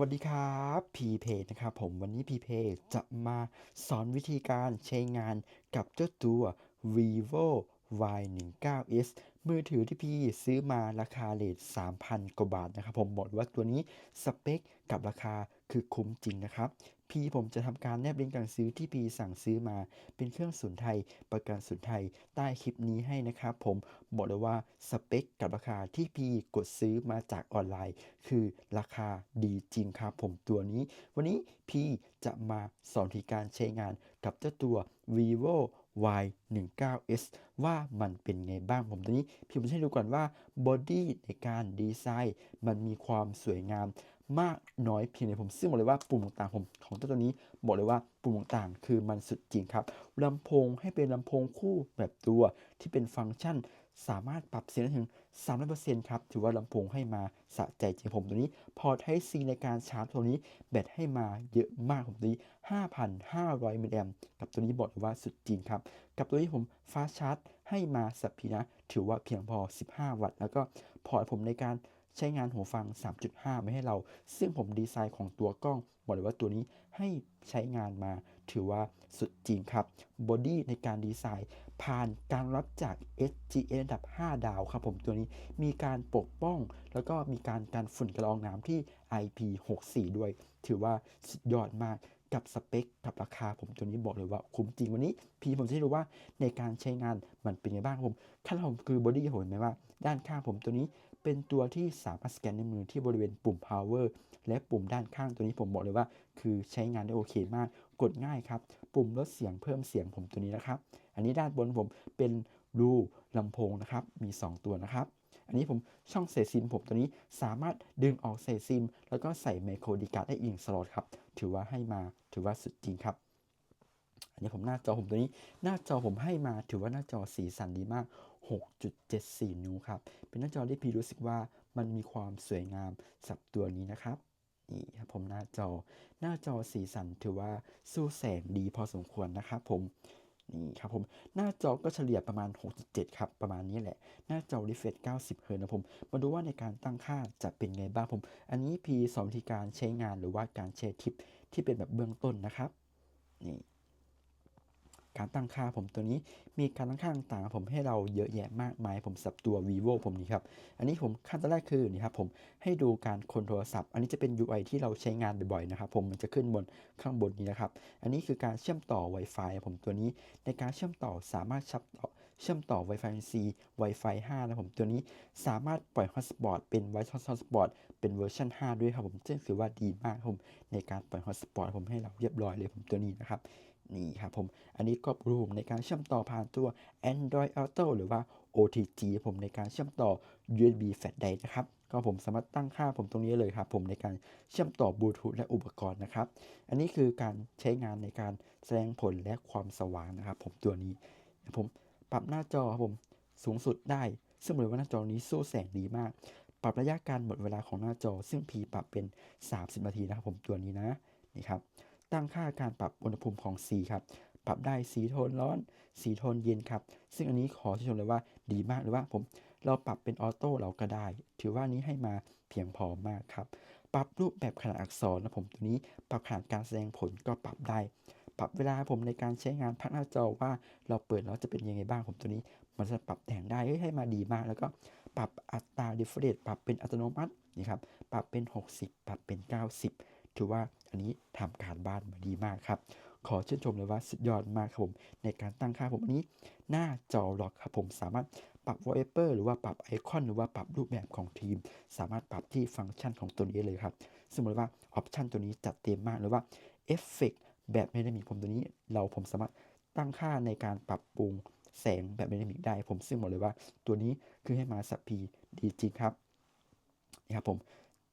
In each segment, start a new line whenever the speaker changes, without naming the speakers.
วัสดีครับพีเพนะครับผมวันนี้พีเพจะมาสอนวิธีการใช้งานกับเจ้าตัว vivo Y19s มือถือที่พี่ซื้อมาราคาเลท3,000 กว่าบาทนะครับผมบอกว่าตัวนี้สเปคกับราคาคือคุ้มจริงนะครับ พี่ผมจะทำการแนบลิงก์การซื้อที่พี่สั่งซื้อมา เป็นเครื่องศูนไทยประกันศูนไทยใต้คลิปนี้ให้นะครับผมบอกเลยว่าสเปคกับราคาที่พี่กดซื้อมาจากออนไลน์ คือราคาดีจริงครับผมตัวนี้ วันนี้พี่จะมาสอนวิธีการใช้งานกับเจ้าตัว vivo Y19s ว่ามันเป็นไงบ้างผมตัวนี้พี่ผมจะให้ดูก่อนว่าบอดี้ในการดีไซน์มันมีความสวยงาม มากน้อยเพียงไหนผมซึ่งบอกเลยว่าปุ่มต่างๆผมของตัวนี้บอกเลยว่าปุ่มต่างๆคือมันสุดจริงครับลำโพงให้เป็นลำโพงคู่แบบตัวที่เป็นฟังก์ชันสามารถปรับเสียงได้ถึง 300%ครับ ถือว่าลำโพงให้มาสะใจจริงผมตัวนี้ พอไทซีในการชาร์จตัวนี้ แบตให้มาเยอะมากผมตัวนี้ 5,500มิลลิแอมกับตัวนี้บอกเลยว่าสุดจริงครับ กับตัวนี้ผมฟ้าชาร์จให้มาสับพีนะ ถือว่าเพียงพอ 15 วัตต์ แล้วก็พอร์ตผมในการ ใช้งานหูฟัง 3.5 ไม่ให้เรา ซึ่งผมดีไซน์ของตัวกล้อง บอกเลยว่าตัวนี้ให้ใช้งานมา ถือว่าสุดจริงครับบอดี้ในการดีไซน์ ผ่านการรับจาก SGS ระดับ 5 ดาวครับผมตัวนี้มีการปกป้อง แล้วก็มีการการฝุ่นกระรองน้ำที่ IP64 ด้วย ถือว่าสุดยอดมากกับสเปค กับราคาผมตัวนี้บอกเลยว่าคุ้มจริงวันนี้พี่ผมจะให้ดูว่าในการใช้งานมันเป็นยังไงบ้างครับผมขั้นผมคือบอดี้ผมเห็นไหมว่า ด้านข้างผมตัวนี้ เป็นตัวที่สามารถสแกนในมือที่บริเวณปุ่ม power และปุ่มด้านข้างตัวนี้ผมบอกเลยว่า คือใช้งานได้โอเคมาก กดง่ายครับ ปุ่มลดเสียงเพิ่มเสียงผมตัวนี้นะครับ อันนี้ด้านบนผมเป็นรูลำโพงนะครับ มี 2 ตัวนะครับ อันนี้ผมช่องใส่ซิมผมตัวนี้สามารถดึงออกใส่ซิม แล้วก็ใส่ไมโครดีการ์ดได้อีกสล็อตครับ ถือว่าให้มา ถือว่าสุดจริงครับอันนี้ผมหน้าจอผมตัวนี้ หน้าจอผมให้มา ถือว่าหน้าจอสีสันดีมาก 6.74 นิ้วครับ เป็นหน้าจอที่พี่รู้สึกว่ามันมีความสวยงามสับตัวนี้นะครับ นี่ครับผมหน้าจอ หน้าจอสีสันถือว่าสู้แสงดีพอสมควรนะครับผมนี่ครับผมหน้าจอก็เฉลี่ยประมาณ 6.7 ครับ ประมาณนี้แหละ หน้าจอ refresh 90 เฮิร์ตนะผม มาดูว่าในการตั้งค่าจะเป็นไงบ้างผม อันนี้พีสอนวิธีการใช้งานหรือว่าการแชร์คลิปที่เป็นแบบเบื้องต้นนะครับ นี่ การตั้งค่าผมตัวนี้มีการตั้งค่าต่างๆผมให้เราเยอะแยะมากมายผมสับตัว vivo ผมนี่ครับอันนี้ผมขั้นตอนแรกคือนี่ครับผมให้ดูการคนโทรศัพท์ อันนี้จะเป็น UI ที่เราใช้งานบ่อยๆนะครับผมมันจะขึ้นบนข้างบนนี้นะครับอันนี้คือการเชื่อมต่อ Wi-Fi ผมตัวนี้ ในการเชื่อมต่อสามารถชับต่อเชื่อมต่อ Wi-Fi C Wi-Fi 5 นะผมตัวนี้สามารถปล่อย Hotspot เป็น Wi-Fi Hotspot เป็นเวอร์ชัน5 ด้วยครับผมซึ่งถือว่าดีมากครับผมในการปล่อย Hotspot ผมให้เราเรียบร้อยเลยผมตัวนี้นะครับ นี่ครับผม อันนี้ก็รูมในการเชื่อมต่อผ่านตัว Android Auto หรือว่า OTG ผมในการเชื่อมต่อ USB Flash Drive นะครับ ก็ผมสามารถตั้งค่าผมตรงนี้เลยครับ ผมในการเชื่อมต่อบลูทูธและอุปกรณ์นะครับ อันนี้คือการใช้งานในการแสดงผลและความสว่างนะครับ ผมตัวนี้ ผมปรับหน้าจอครับผมสูงสุดได้ ซึ่งบอกเลยว่าหน้าจอนี้สู้แสงดีมาก ปรับระยะการหมดเวลาของหน้าจอซึ่งพีปรับเป็น 30 นาทีนะครับผมตัวนี้นะนี่ครับ ตั้งค่าการปรับอุณหภูมิของสีครับปรับได้สีโทนร้อน สีโทนเย็นครับ ซึ่งอันนี้ขอชื่นชมเลยว่าดีมากหรือว่าผมเราปรับเป็นออโต้เราก็ได้ ถือว่านี้ให้มาเพียงพอมากครับ ปรับรูปแบบขนาดอักษรนะผมตัวนี้ปรับขนาดการแสดงผลก็ปรับได้ ปรับเวลาผมในการใช้งานพักหน้าจอว่าเราเปิดแล้วจะเป็นยังไงบ้างผมตัวนี้ มันจะปรับแต่งได้ให้มาดีมาก แล้วก็ปรับอัตรา refresh ปรับเป็นอัตโนมัตินี่ครับ ปรับเป็น 60 ปรับเป็น 90 ถือว่าอันนี้ทำการบ้านมาดีมากครับ ขอชื่นชมเลยว่าสุดยอดมากครับผมในการตั้งค่าผมอันนี้หน้าจอล็อกครับผมสามารถปรับ wallpaper หรือว่าปรับไอคอนหรือว่าปรับรูปแบบของทีม สามารถปรับที่ฟังก์ชันของตัวนี้เลยครับสมมติว่าออปชันตัวนี้จัดเต็มมากหรือว่าเอฟเฟกแบบไม่ไดนามิกผมตัวนี้ เราผมสามารถตั้งค่าในการปรับปรุงแสงแบบไดนามิกได้ผมซึ่งบอกเลยว่าตัวนี้คือให้มาสับพีดีจริงครับนี่ครับผม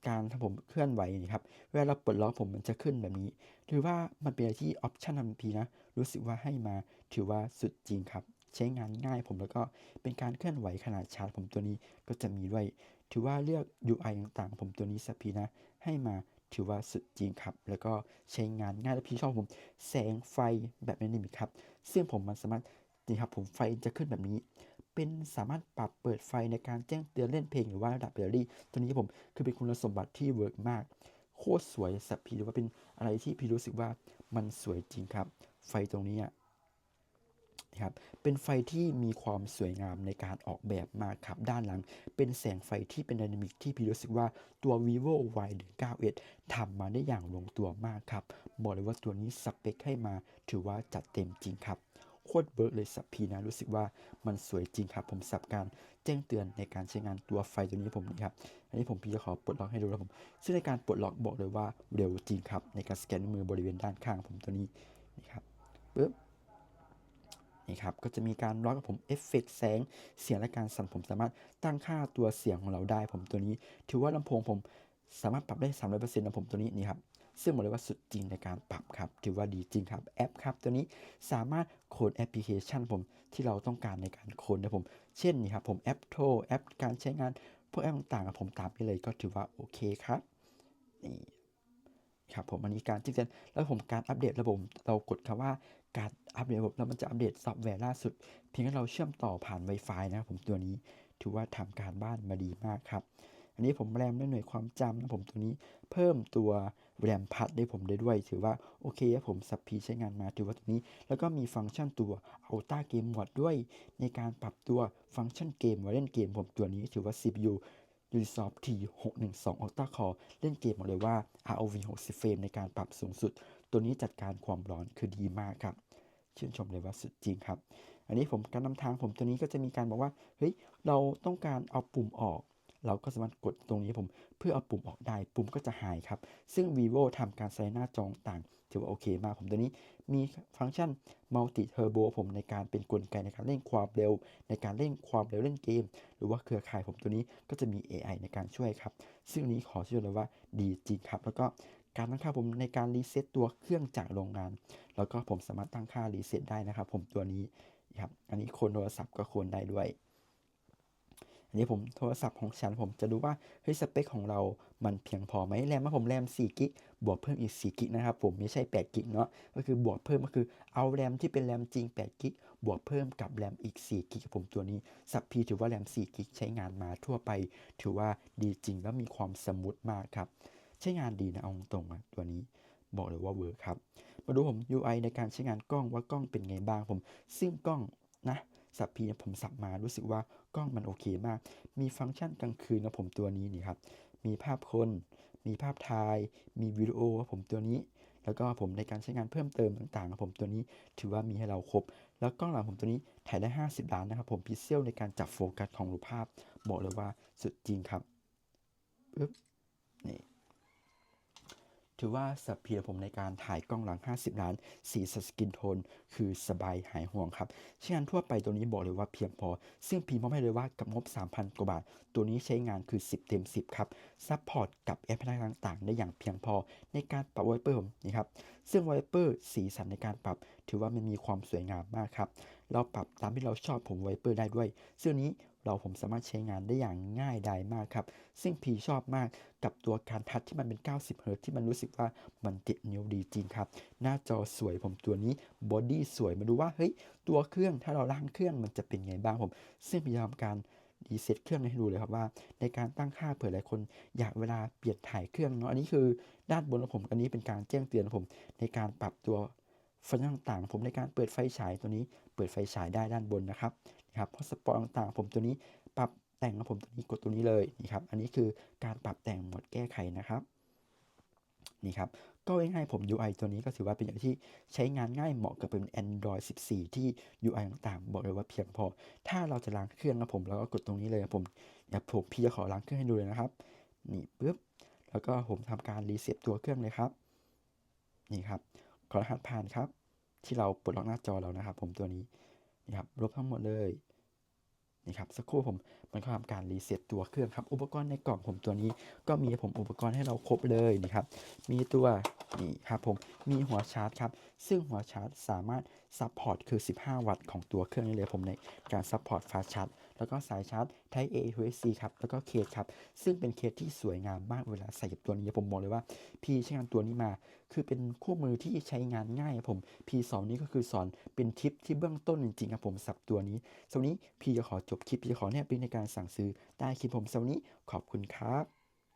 การถ้าผมเคลื่อนไหวนี่ครับ เวลาเราปลดล็อกผมมันจะขึ้นแบบนี้ถือว่ามันเป็นอะไรที่ออปชันทันทีนะ รู้สึกว่าให้มาถือว่าสุดจริงครับ ใช้งานง่ายผมแล้วก็เป็นการเคลื่อนไหวขนาดชาร์จผมตัวนี้ก็จะมีด้วย ถือว่าเลือก UI ต่างๆ ผมตัวนี้สักพีนะ ให้มาถือว่าสุดจริงครับ แล้วก็ใช้งานง่ายและพี่ชอบผม แสงไฟแบบไดนามิกครับ ซึ่งผมมันสามารถนี่ครับผมไฟจะขึ้นแบบนี้ เป็นสามารถปรับเปิดไฟในการแจ้งเตือนเล่นเพลงหรือว่าระดับแบตเตอรี่ ตัวนี้ผมคือเป็นคุณสมบัติที่เวิร์กมาก โคตรสวยสับพีหรือว่าเป็นอะไรที่พี่รู้สึกว่ามันสวยจริงครับ ไฟตรงนี้นะครับเป็นไฟที่มีความสวยงามในการออกแบบมากครับด้านหลัง เป็นแสงไฟที่เป็นไดนามิกที่พี่รู้สึกว่าตัว vivo y 1 9 s ทำมาได้อย่างลงตัวมากครับ บอกเลยว่าตัวนี้สเปคให้มาถือว่าจัดเต็มจริงครับ โคตรเบิร์กเลยสับพีนะรู้สึกว่ามันสวยจริงครับ ผมสับการแจ้งเตือนในการใช้งานตัวไฟตัวนี้ผมนี่ครับอันนี้ผมพี่จะขอปลดล็อกให้ดูแล้วผม ซึ่งในการปลดล็อกบอกเลยว่าเร็วจริงครับ ในการสแกนมือบริเวณด้านข้างผมตัวนี้นี่ครับปึ๊บนี่ครับก็จะมีการล็อกกับผมเอฟเฟกแสงเสียงและการสั่นผมสามารถตั้งค่าตัวเสียงของเราได้ผมตัวนี้ ถือว่าลำโพงผมสามารถปรับได้ 300%นะผมตัวนี้นี่ครับ ซึ่งบอกเลยว่าสุดจริงในการปรับครับ ถือว่าดีจริงครับแอปครับ ตัวนี้สามารถโคดแอปพลิเคชันผมที่เราต้องการในการโคดนะผม เช่นนี่ครับผมแอปโทรแอปการใช้งานพวกแอปต่างๆผมตามไปเลยก็ถือว่าโอเคครับนี่ครับผมอันนี้การจิ้มเซนแล้วผมการอัปเดตระบบเรากดคำว่าการอัปเดตระบบแล้วมันจะอัปเดตซอฟต์แวร์ล่าสุด เพียงแค่เราเชื่อมต่อผ่าน Wi-Fi นะครับผมตัวนี้ถือว่าทำการบ้านมาดีมากครับ อันนี้ผมแรมด้หน่วยความจำนะผมตัวนี้เพิ่มตัวแรมพัดได้ผมได้ด้วย ถือว่าโอเคครับผมสับพีใช้งานมาถือว่าตัวนี้ แล้วก็มีฟังก์ชันตัว Ultra Game Mode ด้วย ในการปรับตัวฟังก์ชันเกมว่าเล่นเกมผมตัวนี้ถือว่า CPU Ubisoft T612 Ultra Core เล่นเกมบอกเลยว่า ROV 60 เฟรมในการปรับสูงสุด ตัวนี้จัดการความร้อนคือดีมากครับชื่นชมเลยว่าสุดจริงครับ อันนี้ผมการนำทางผมตัวนี้ก็จะมีการบอกว่า เฮ้ย เราต้องการเอาปุ่มออก เราก็สามารถกดตรงนี้ผม เพื่อเอาปุ่มออกได้ ปุ่มก็จะหายครับ ซึ่ง vivo ทำการใส่หน้าจอต่างถือว่าโอเคมากผมตัวนี้มีฟังก์ชัน multi turbo ผมในการเป็นกลไกในการเร่งความเร็ว ในการเร่งความเร็วเล่นเกม หรือว่าเครือข่ายผมตัวนี้ก็จะมี AI ในการช่วยครับ ซึ่งนี้ขอเชื่อเลยว่าดีจริงครับ แล้วก็การตั้งค่าผมในการรีเซ็ตตัวเครื่องจากโรงงาน แล้วก็ผมสามารถตั้งค่ารีเซ็ตได้นะครับ ผมตัวนี้ครับอันนี้คนโทรศัพท์ก็โคนได้ด้วย อันนี้ผมโทรศัพท์ของฉันผมจะดูว่าเฮ้ยสเปคของเรา มันเพียงพอไหมแรมว่าผมแรม4กิกบวกเพิ่มอีก4กิกนะครับผมไม่ใช่8กิกเนาะก็คือบวกเพิ่มก็คือเอาแรมที่เป็นแรมจริง8กิกบวกเพิ่มกับแรมอีก4กิกผมตัวนี้สับพีถือว่าแรม4กิกใช้งานมาทั่วไป ถือว่าดีจริงแล้วมีความสมูทมากครับใช้งานดีนะเอาตรงๆตัวนี้บอกเลยว่าเวิร์คครับ มาดูผม UI ในการใช้งานกล้องว่ากล้องเป็นไงบ้างผมซึ่งกล้องนะ สับพีเนี่ยผมสับมารู้สึกว่ากล้องมันโอเคมาก มีฟังก์ชันกลางคืนนะผมตัวนี้นี่ครับ มีภาพคน มีภาพถ่าย มีวิดีโอครับผมตัวนี้ แล้วก็ผมในการใช้งานเพิ่มเติมต่างๆครับผมตัวนี้ถือว่ามีให้เราครบ แล้วกล้องหลังผมตัวนี้ถ่ายได้ 50 ล้านนะครับผมพิเซลในการจับโฟกัสของรูปภาพ บอกเลยว่าสุดจริงครับปึ๊บนี่ ถือว่าสับเพียผมในการถ่ายกล้องหลัง 50 ล้าน สีสกินโทน คือสบายหายห่วงครับใช้งานทั่วไปตัวนี้บอกเลยว่าเพียงพอ ซึ่งพีมอบให้เลยว่ากับงบ 3,000 กว่าบาท ตัวนี้ใช้งานคือ 10 เต็ม 10 ครับ ซัพพอร์ตกับแอปพลิเคชันต่างๆ ได้อย่างเพียงพอ ในการปรับไวเปอร์ผมนี่ครับ ซึ่งไวเปอร์สีสันในการปรับ ถือว่ามันมีความสวยงามมากครับ เราปรับตามที่เราชอบผมไวเปอร์ได้ด้วย ซึ่งนี้ เราผมสามารถใช้งานได้อย่างง่ายดายมากครับ ซึ่งพีชอบมากกับตัวการทัชที่มันเป็น 90 เฮิร์ตที่มันรู้สึกว่ามันติดนิ้วดีจริงครับ หน้าจอสวยผมตัวนี้บอดี้สวยมาดูว่าเฮ้ยตัวเครื่องถ้าเราล้างเครื่องมันจะเป็นไงบ้างผม ซึ่งพยายามการรีเซ็ตเครื่องให้ดูเลยครับว่า ในการตั้งค่าเผื่อหลายคนอยากเวลาเปลี่ยนถ่ายเครื่องเนาะอันนี้คือด้านบนของผมอันนี้เป็นการแจ้งเตือนของผม ในการปรับตัวฟังก์ชันต่างๆผมในการเปิดไฟฉายตัวนี้ เปิดไฟฉายได้ด้านบนนะครับ นะครับพอสปอร์ตต่างๆ ผมตัวนี้ปรับแต่งของผมตัวนี้กดตัวนี้เลยนี่ครับ อันนี้คือการปรับแต่งหมดแก้ไขนะครับนี่ครับ ก็ง่ายๆผม UI ตัวนี้ก็ถือว่าเป็นอย่างที่ใช้งานง่ายเหมาะกับเป็น Android 14 ที่ UI ต่างๆ บอกเลยว่าเพียงพอ ถ้าเราจะล้างเครื่องนะผมเราก็กดตรงนี้เลยนะผมเดี๋ยวผมพี่จะขอล้างเครื่องให้ดูเลยนะครับ นี่ปึ๊บ แล้วก็ผมทำการรีเซ็ตตัวเครื่องเลยครับ นี่ครับ ขอรหัสผ่านครับ ที่เราปลดล็อกหน้าจอเรานะครับ ผมตัวนี้ นะครับลบทั้งหมดเลยนี่ครับสักครู่ผมมันก็ทำการรีเซ็ตตัวเครื่องครับ อุปกรณ์ในกล่องผมตัวนี้ก็มีผมอุปกรณ์ให้เราครบเลยนะครับ มีตัวนี่ครับผมมีหัวชาร์จครับ ซึ่งหัวชาร์จสามารถซัพพอร์ตคือ 15 วัตต์ของตัวเครื่องนี้เลยผมในการซัพพอร์ตฟาชาร์จ แล้วก็สายชาร์จ Type A USB-C ครับ แล้วก็เคสครับ ซึ่งเป็นเคสที่สวยงามมากเวลาใส่กับตัวนี้ผมบอกเลยว่า พี่ใช้งานตัวนี้มา คือเป็นคู่มือที่ใช้งานง่ายครับผม พี่สอนนี้ก็คือสอนเป็นทิปที่เบื้องต้นจริงๆครับผมสับตัวนี้สำหรับนี้พี่จะขอจบคลิปพี่จะขอเนี่ยเป็นในการสั่งซื้อใต้คลิปผมสำหรับนี้ขอบคุณครับ